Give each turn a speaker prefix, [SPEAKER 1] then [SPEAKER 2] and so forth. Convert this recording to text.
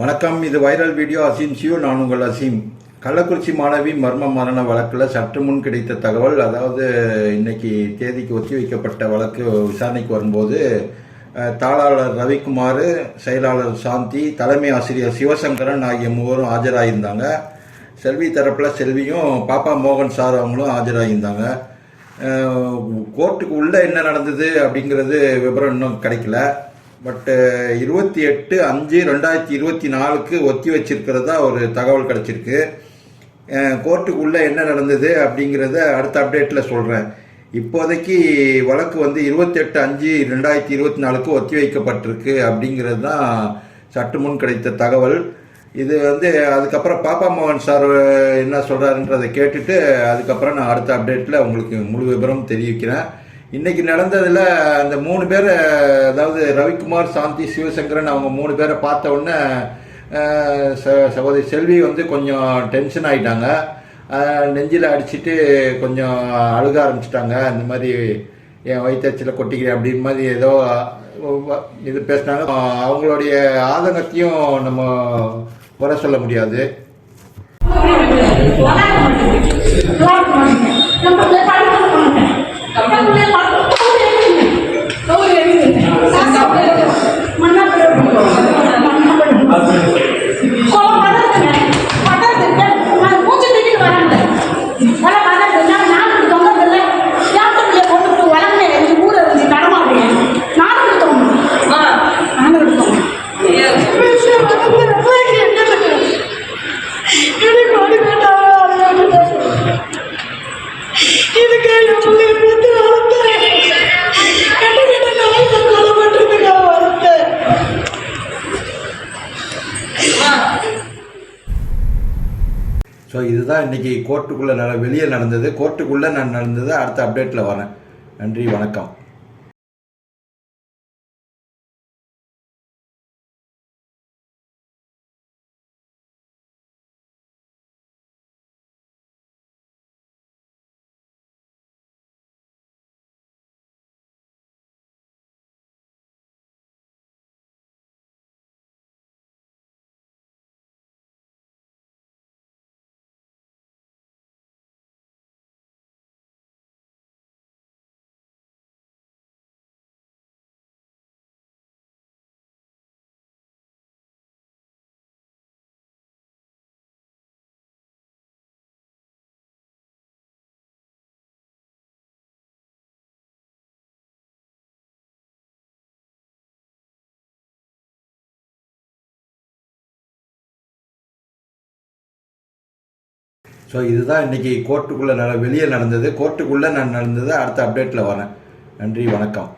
[SPEAKER 1] வணக்கம் இது viral video Azeem see you நான் உங்கள் அசீம். கள்ளக்குறிச்சி மாணவி மர்ம மரண வழக்கில் சற்று முன் கிடைத்த தகவல் அதாவது இன்னைக்கு தேதிக்கு ஒத்தி வைக்கப்பட்ட வழக்கு விசாரணைக்கு வரும்போது தாளாளர் ரவிக்குமார் செயலாளர் சாந்தி தலைமை ஆசிரியர் சிவசங்கரன் ஆகிய மூவரும் ஆஜராயிருந்தாங்க. செல்வி தரப்பில் செல்வியும் பாப்பா மோகன் சார் அவங்களும் ஆஜராயிருந்தாங்க. கோர்ட்டுக்கு உள்ளே என்ன நடந்தது அப்படிங்கிறது விவரம் இன்னும் கிடைக்கல. பட்டு இருபத்தி எட்டு அஞ்சு ரெண்டாயிரத்தி இருபத்தி நாலுக்கு ஒத்தி வச்சிருக்கிறதா ஒரு தகவல் கிடச்சிருக்கு. கோர்ட்டுக்குள்ளே என்ன நடந்தது அப்படிங்கிறத அடுத்த அப்டேட்டில் சொல்கிறேன் இப்போதைக்கு வழக்கு வந்து இருபத்தெட்டு அஞ்சு ரெண்டாயிரத்தி இருபத்தி நாலுக்கு ஒத்தி வைக்கப்பட்டிருக்கு அப்படிங்கிறது தான் சற்று முன் கிடைத்த தகவல். இது வந்து அதுக்கப்புறம் பாப்பா மோகன் சார் என்ன சொல்கிறாருன்றதை கேட்டுட்டு அதுக்கப்புறம் நான் அடுத்த அப்டேட்டில் உங்களுக்கு முழு விவரம் தெரிவிக்கிறேன். இன்னைக்கு நடந்ததில் அந்த மூணு பேர் அதாவது ரவிக்குமார் சாந்தி சிவசங்கரன் அவங்க மூணு பேரை பார்த்த உடனே ச- சகோதரி செல்வி வந்து கொஞ்சம் டென்ஷன் ஆகிட்டாங்க நெஞ்சில் அடிச்சுட்டு கொஞ்சம் அழுக ஆரம்பிச்சிட்டாங்க. இந்த மாதிரி என் வயிற்றுச்சில் கொட்டிக்கிறேன் அப்படின்னு மாதிரி ஏதோ இது பேசினாங்க. அவங்களுடைய ஆதங்கத்தையும் நம்ம வர சொல்ல முடியாது. ஸோ இதுதான் இன்றைக்கி கோர்ட்டுக்குள்ளே நட வெளியே நடந்தது. கோர்ட்டுக்குள்ளே நான் நடந்தது அடுத்த அப்டேட்டில் வரேன். நன்றி வணக்கம். ஸோ இதுதான் இன்றைக்கி கோர்ட்டுக்குள்ளே நட வெளியே நடந்தது. கோர்ட்டுக்குள்ளே நான் நடந்தது அடுத்த அப்டேட்டில் வரேன். நன்றி வணக்கம்.